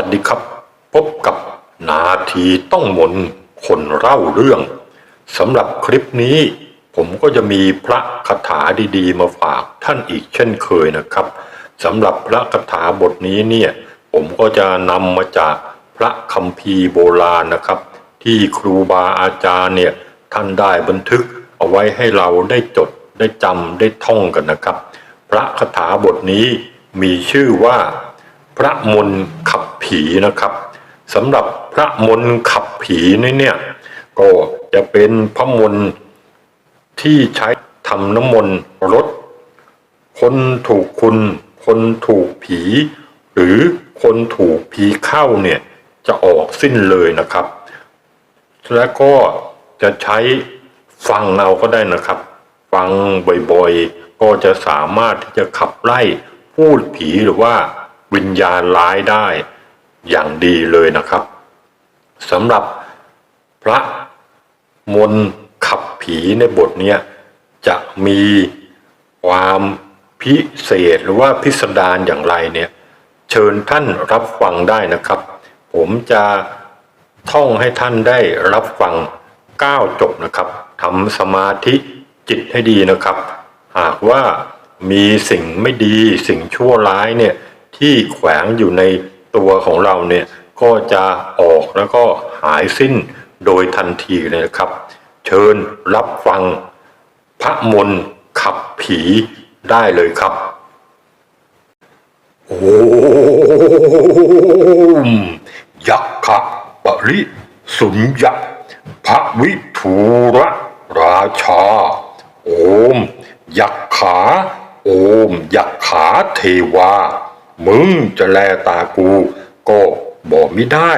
สวัสดีครับ พบกับนาทีต้องมนคนเล่าเรื่องสำหรับคลิปนี้ ผมก็จะมีพระคาถาดีๆ มาฝากท่านอีกเช่นเคยนะครับสำหรับพระคาถาบทนี้เนี่ย ผมก็จะนำมาจากพระคัมภีร์โบราณนะครับ ที่ครูบาอาจารย์เนี่ยท่านได้บันทึกเอาไว้ให้เราได้จดได้จำได้ท่องกันนะครับ พระคาถาบทนี้มีชื่อว่า พระมนต์ขับผีนะครับสำหรับพระมนต์ขับผีนี่เนี่ยก็จะเป็นพระมนต์ที่ใช้ทำน้ำมนต์รถคนถูกคุณ คนถูกผี หรือคนถูกผีเข้าเนี่ยจะออกสิ้นเลยนะครับ และก็จะใช้ฟังเอาก็ได้นะครับ ฟังบ่อยๆ ก็จะสามารถที่จะขับไล่พูดผีหรือว่า วิญญาณร้ายได้อย่างดีเลยนะครับสำหรับพระมนต์ขับผีในบทเนี้ยจะมีความพิเศษหรือว่าพิสดารอย่างไรเนี่ย เชิญท่านรับฟังได้นะครับ ผมจะท่องให้ท่านได้รับฟังก้าวจบนะครับทำสมาธิจิตให้ดีนะครับ หากว่ามีสิ่งไม่ดีสิ่งชั่วร้ายเนี่ย ที่แขวงอยู่ในตัวของเราเนี่ยก็จะออกแล้วก็หายสิ้นโดยทันทีเลยนะครับ เชิญรับฟังพระมนต์ขับผีได้เลยครับ โอมยักขะปริสุญญะพระวิทูระราชา โอม ยักขา โอม ยักขาเทวา มึงจะแลตากู ก็บอกไม่ได้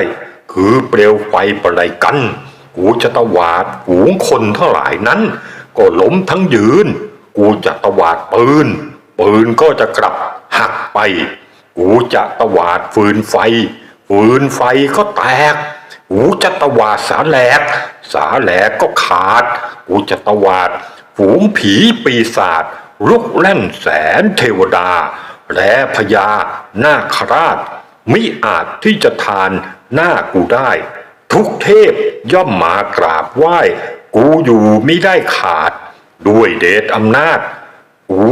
คือเปลวไฟประไรกัน กูจะตวาดฝูงคนทั้งหลายนั้น ก็ล้มทั้งยืน กูจะตวาดปืน ปืนก็จะกลับหักไป กูจะตวาดฟืนไฟ ฟืนไฟก็แตก กูจะตวาดสาแหลก สาแหลกก็ขาด กูจะตวาดฝูงผีปีศาจลุกแล่นแสนเทวดา และพญานาคราช มิอาจที่จะทานหน้ากูได้ ทุกเทพย่อมมากราบไหว้ กูอยู่ไม่ได้ขาด ด้วยเดชอำนาจ กู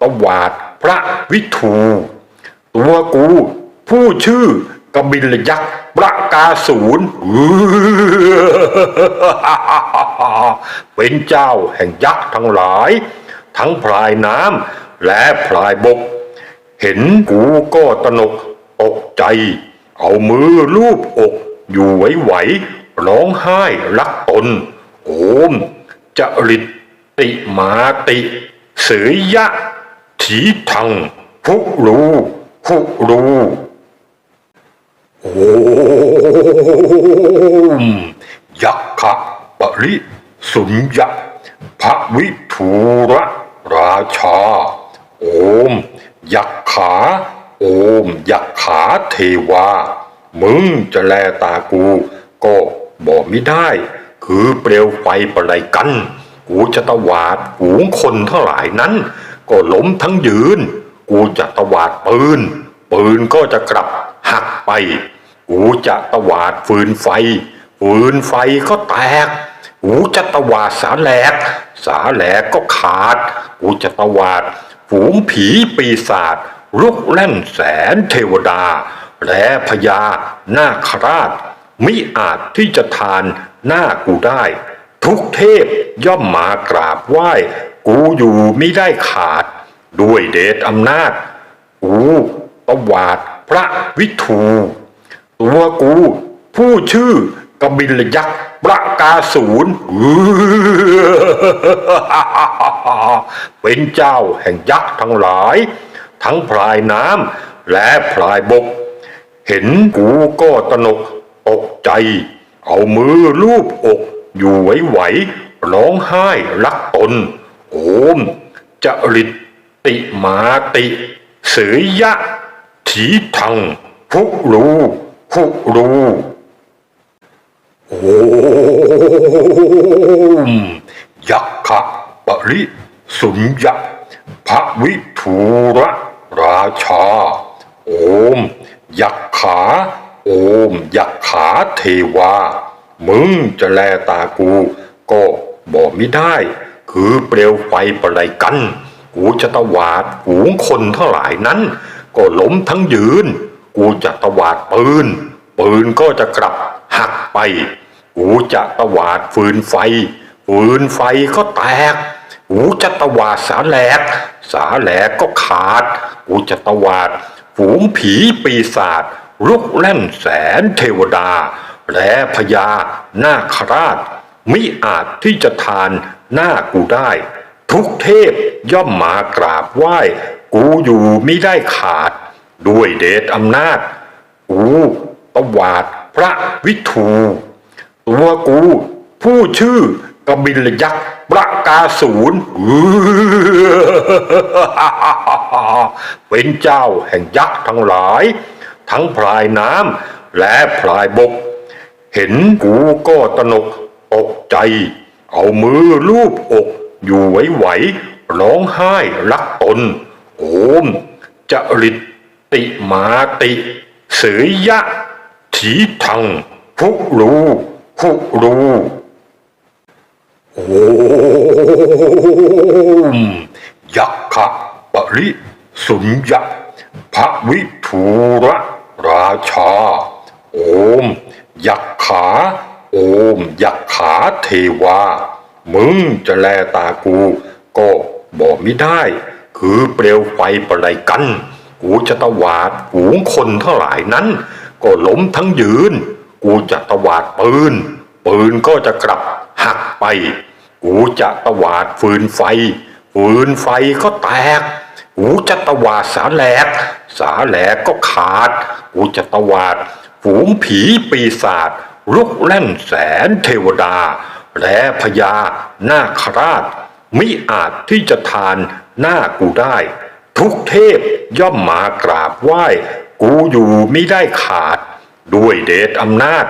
ประวาดพระวิทูตัวกูผู้ชื่อกบิลยักษ์ประกาศูนย์เป็นเจ้าแห่งยักษ์ทั้งหลาย ทั้งพลายน้ำและพลายบก เห็นกูก็ตนกตกใจ เอามือลูบอกอยู่ไหวๆร้องไห้รักตน โอมจะริตติมาติเสยยะ ถีทังพุรูพุรูโอมยักขะปริสุญญะพระวิทูระราชา โอม ยักขา โอม ยักขาเทวา มึงจะแลตากู ก็บอกไม่ได้ คือเปลวไฟประไรกัน กูจะตวาดฝูงคนทั้งหลายนั้น ก็ล้มทั้งยืน กูจะตวาดปืน ปืนก็จะกลับหักไป กูจะตวาดฟืนไฟ ฟืนไฟก็แตกกูจะตวาดสาแหลก สาแหลกก็ขาด กูจะตวาด ฝูงผีปีศาจลุกแล่นแสนเทวดา และพญานาคราช มิอาจที่จะทานหน้ากูได้ ทุกเทพย่อมมากราบไหว้ กูอยู่ไม่ได้ขาด ด้วยเดชอำนาจ กูประวาดพระวิทู ตัวกูผู้ชื่อ กบิลยักษ์ประกาศูนย์เป็นเจ้าแห่งยักษ์ทั้งหลาย ทั้งพลายน้ำและพลายบก เห็นกูก็ตนกตกใจ เอามือลูบอกอยู่ไหวๆร้องไห้รักตน โอมจะริตติมาติ เสยยะถีทังพุรูพุรู โอมยักขะปริสุญญะพระวิทูระราชา โอม ยักขา โอม ยักขาเทวา มึงจะแลตากู ก็บอกไม่ได้ คือเปลวไฟประไรกัน กูจะตวาดฝูงคนทั้งหลายนั้น ก็ล้มทั้งยืน กูจะตวาดปืน ปืนก็จะกลับ หักไปกูจะตวาดฟืนไฟ ฟืนไฟก็แตกกูจะตวาดสาแหลก สาแหลกก็ขาดกูจะตวาด ฝูงผีปีศาจลุกแล่นแสนเทวดา และพญานาคราช มิอาจที่จะทานหน้ากูได้ ทุกเทพย่อมมากราบไหว้ กูอยู่ไม่ได้ขาด ด้วยเดชอำนาจกูตวาด พระวิทูตัวกูผู้ชื่อกบิลยักษ์ประกาศูนย์เป็นเจ้าแห่งยักษ์ทั้งหลาย ทั้งพลายน้ำและพลายบก เห็นกูก็ตนกตกใจ เอามือลูบอกอยู่ไหวๆร้องไห้รักตนโอมจะริตติมาติเสยยะ ถีทังพุรูพุรูโอมยักขะปริสุญญะพระวิทูระราชา โอม ยักขา โอม ยักขาเทวา มึงจะแลตากู ก็บอกไม่ได้ คือเปลวไฟประไรกัน กูจะตวาดฝูงคนเทั้งหลายนั้น ก็ล้มทั้งยืน กูจะตวาดปืน ปืนก็จะกลับหักไป กูจะตวาดฟืนไฟ ฟืนไฟก็แตก กูจะตวาดสาแหลก สาแหลกก็ขาด กูจะตวาดฝูงผีปีศาจลุกแล่นแสนเทวดา และพญานาคราช มิอาจที่จะทานหน้ากูได้ ทุกเทพย่อมมากราบไหว้ กูอยู่ไม่ได้ขาด ด้วยเดชอำนาจ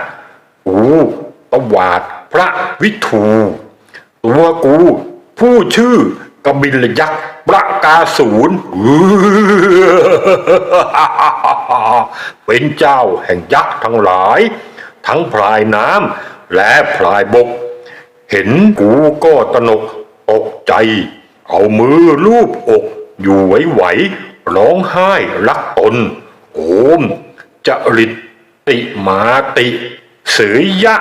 กูตวาดพระวิทูตัวกูผู้ชื่อกบิลยักษ์ประกาศูนย์เป็นเจ้าแห่งยักษ์ทั้งหลาย ทั้งพลายน้ำและพลายบก เห็นกูก็ตนกตกใจ เอามือลูบอกอยู่ไหวๆร้องไห้รักตน โอมจริตติมาติ เสยยะ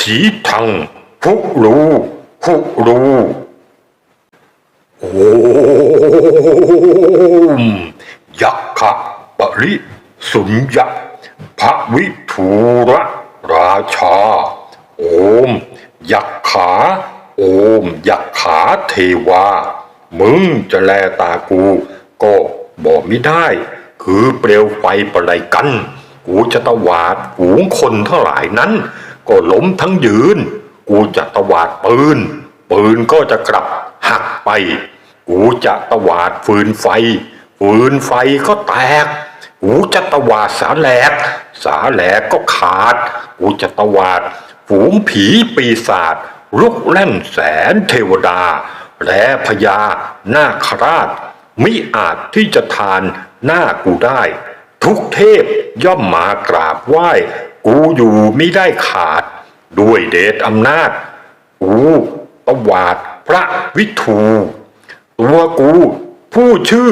ถีทังพุรูพุรูโอมยักขะปริสุญญะพระวิทูระราชา โอม ยักขา โอม ยักขาเทวา มึงจะแลตากู ก็บอกไม่ได้ คือเปลวไฟประไรกัน กูจะตวาดฝูงคนทั้งหลายนั้น ก็ล้มทั้งยืน กูจะตวาดปืน ปืนก็จะกลับหักไป กูจะตวาดฟืนไฟ ฟืนไฟก็แตก กูจะตวาดสาแหลก สาแหลกก็ขาด กูจะตวาดฝูงผีปีศาจลุกแล่นแสนเทวดา และพญานาคราช มิอาจที่จะทานหน้ากูได้ ทุกเทพย่อมมากราบไหว้ กูอยู่ไม่ได้ขาด ด้วยเดชอำนาจกูตวาดพระวิทูตัวกูผู้ชื่อ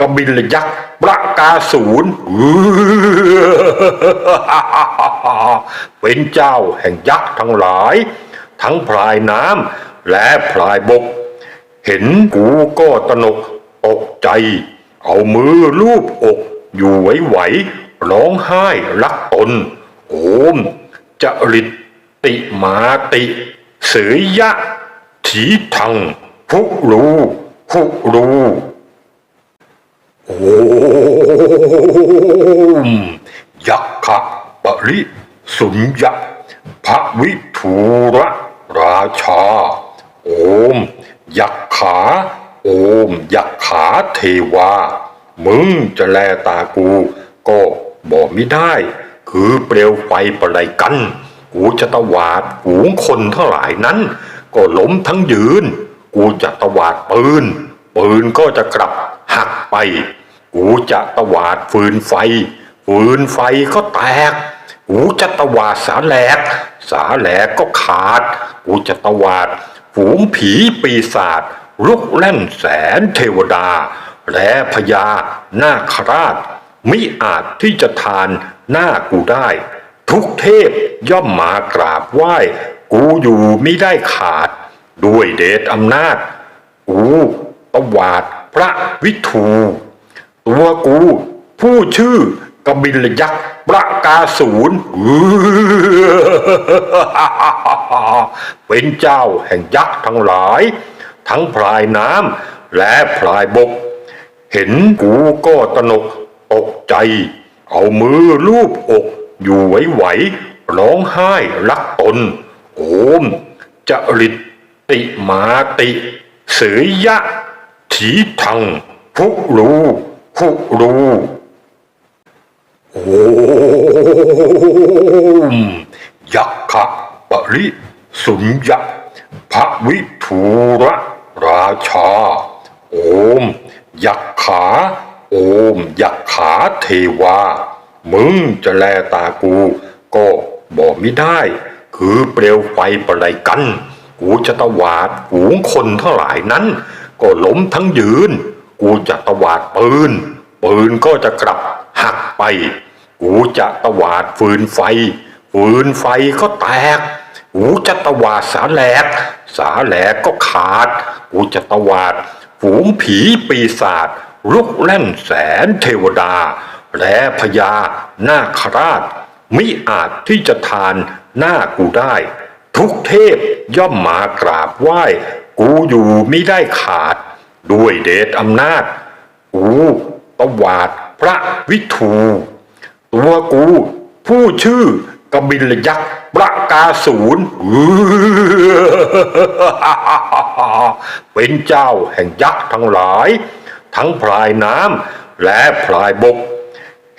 กบิลยักษ์ประกาศูนย์เป็นเจ้าแห่งยักษ์ทั้งหลาย ทั้งพลายน้ำและพลายบก เห็นกูก็ตนก ตกใจ เอามือลูบอกอยู่ไหวๆร้องไห้รักตน โอมจะริตติมาติ เสยยะ ถีทังพุรูพุรูโอมยักขะปริสุญญะพระวิทูระราชา โอม ยักขา โอมยักขาเทวา มึงจะแลตากู ก็บอกไม่ได้ คือเปลวไฟประไรกัน กูจะตวาดฝูงคนทั้งหลายนั้น ก็ล้มทั้งยืน กูจะตวาดปืน ปืนก็จะกลับหักไป กูจะตวาดฟืนไฟฟฟืนไฟก็แตก กูจะตวาดสาแหลก สาแหลกก็ขาด กูจะตวาดฝูงผีปีศาจ ลุกแล่นแสนเทวดา และพญานาคราช มิอาจที่จะทานหน้ากูได้ ทุกเทพย่อมมากราบไหว้ กูอยู่ไม่ได้ขาด ด้วยเดชอำนาจ กูตวาดพระวิทูตัวกูผู้ชื่อกบิลยักษ์ประกาศูนย์เป็นเจ้าแห่งยักษ์ทั้งหลาย ทั้งพลายน้ำและพลายบก เห็นกูก็ตนกตกใจ เอามือลูบอกอยู่ไหวๆร้องไห้รักตน โอมจะริตติมาติเสยยะถีทังพุรูพุรูโอมยักขะปริสุญญะพระวิทูระ ราชา โอม ยักขา โอม ยักขาเทวา มึงจะแลตากู ก็บอกไม่ได้ คือเปลวไฟประไรกัน กูจะตวาดฝูงคนทั้งหลายนั้น ก็ล้มทั้งยืน กูจะตวาดปืน ปืนก็จะกลับหักไป กูจะตวาดฟืนไฟ ฟืนไฟก็แตก กูจะตวาดสาแหลก สาแหลก็ขาด กูจะตวาด ฝูงผีปีศาจลุกแล่นแสนเทวดา และพญานาคราช มิอาจที่จะทานหน้ากูได้ ทุกเทพย่อมมากราบไหว้ กูอยู่ไม่ได้ขาด ด้วยเดชอำนาจ กูตวาดพระวิทู ตัวกูผู้ชื่อ กบิลยักษ์ประกาศูนย์เป็นเจ้าแห่งยักษ์ทั้งหลาย ทั้งพลายน้ำและพลายบก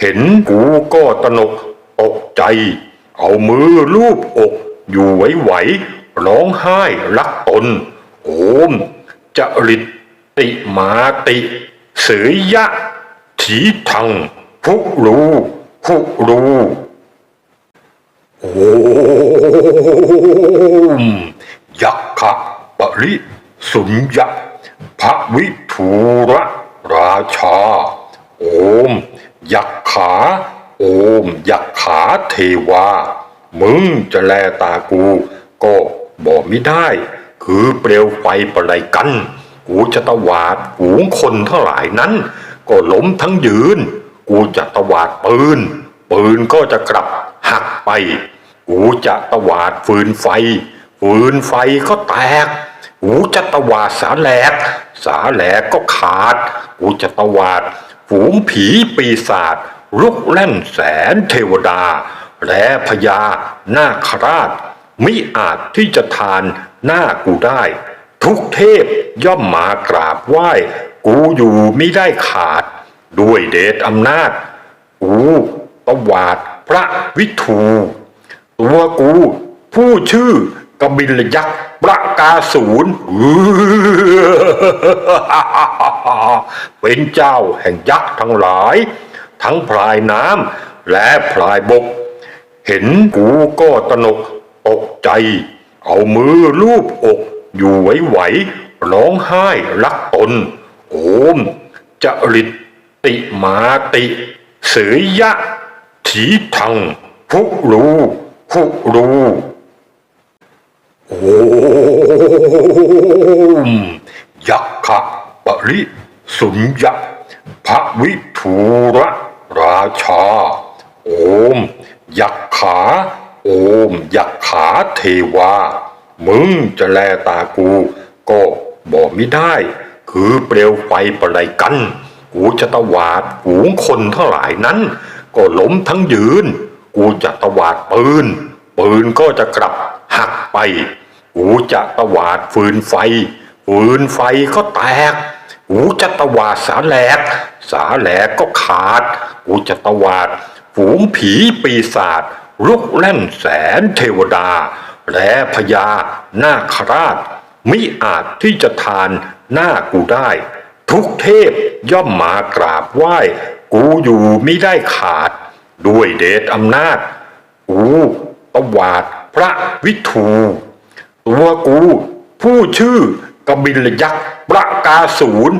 เห็นกูก็ตนกตกใจ เอามือลูบอกอยู่ไหวๆร้องไห้รักตน โอมจะริตติมาติเสยยะถีทังพุรูพุรู โอมยักขะปริสุญญะพระวิทูระราชา โอม ยักขา โอม ยักขาเทวา มึงจะแลตากู ก็บอกไม่ได้ คือเปลวไฟประไรกัน กูจะตวาดฝูงคนทั้งหลายนั้น ก็ล้มทั้งยืน กูจะตวาดปืน ปืนก็จะกลับ ไปกูจะตวาดฟืนไฟฟืนไฟก็แตกกูจะตวาดสาแหลก สาแหลกก็ขาดกูจะตวาดฝูงผีปีศาจลุกแล่นแสนเทวดา และพญานาคราช มิอาจที่จะทานหน้ากูได้ ทุกเทพย่อมมากราบไหว้ กูอยู่ไม่ได้ขาด ด้วยเดชอำนาจกูตวาด พระวิทูตัวกูผู้ชื่อกบิลยักษ์ประกาศูนย์เป็นเจ้าแห่งยักษ์ทั้งหลาย ทั้งพลายน้ำและพลายบก เห็นกูก็ตรนกตกใจ เอามือลูบอกอยู่ไหวๆร้องไห้รักตน โอมจะริตติมาติเสยยะ ถีทังพุรูพุรูโอมยักขะปริสุญญะพระวิทูระราชา โอม ยักขา โอม ยักขาเทวา มึงจะแลตากู ก็บอกไม่ได้ คือเปลวไฟประไรกัน กูจะตวาดฝูงคนทั้งหลายนั้น ก็ล้มทั้งยืน กูจะตวาดปืน ปืนก็จะกลับหักไป กูจะตวาดฟืนไฟ ฟืนไฟก็แตก กูจะตวาดสาแหลก สาแหลกก็ขาด กูจะตวาดฝูงผีปีศาจลุกแล่นแสนเทวดา และพญานาคราช มิอาจที่จะทานหน้ากูได้ ทุกเทพย่อมมากราบไหว้ กูอยู่ไม่ได้ขาด ด้วยเดชอำนาจ กูตวาดพระวิทูตัวกูผู้ชื่อกบิลยักษ์ประกาศูนย์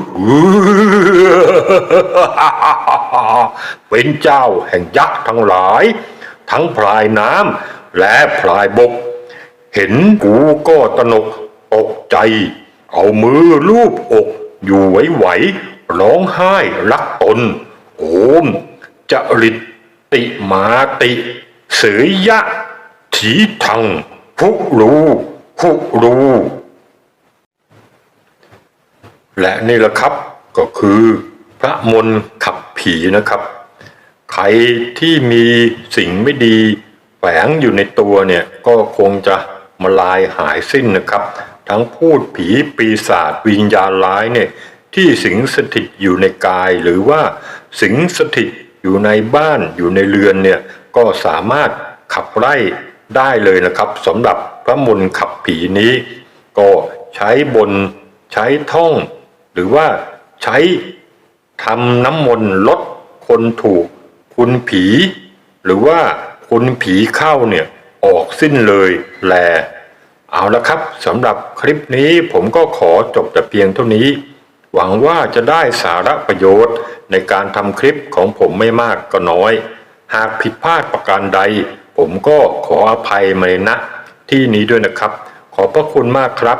เป็นเจ้าแห่งยักษ์ทั้งหลาย ทั้งพลายน้ำและพลายบก เห็นกูก็ตนกตกใจ เอามือลูบอกอยู่ไหวๆร้องไห้รักตน โอมจริตติมาติเสยยะ ถีทังพุรูพุรู และนี่แหละครับก็คือพระมนต์ขับผีนะครับ ใครที่มีสิ่งไม่ดีแฝงอยู่ในตัวเนี่ยก็คงจะมาลายหายสิ้นนะครับ ทั้งพูดผีปีศาจวิญญาณร้ายเนี่ย ที่สิงสถิตอยู่ในกาย หรือว่าสิงสถิตอยู่ในบ้านอยู่ในเรือนเนี่ยก็สามารถขับไล่ได้เลยนะครับสำหรับพระมนต์ขับผีนี้ ก็ใช้บนใช้ท่อง หรือว่าใช้ทำน้ำมนต์ลดคนถูกคุณผี หรือว่าคุณผีเข้าเนี่ยออกสิ้นเลยแล เอาละครับสำหรับคลิปนี้ผมก็ขอจบแต่เพียงเท่านี้ หวังว่าจะได้สาระประโยชน์ในการทำคลิปของผมไม่มากก็น้อย หากผิดพลาดประการใด ผมก็ขออภัยมาเลยนะ ที่นี้ด้วยนะครับ ขอบพระคุณมากครับ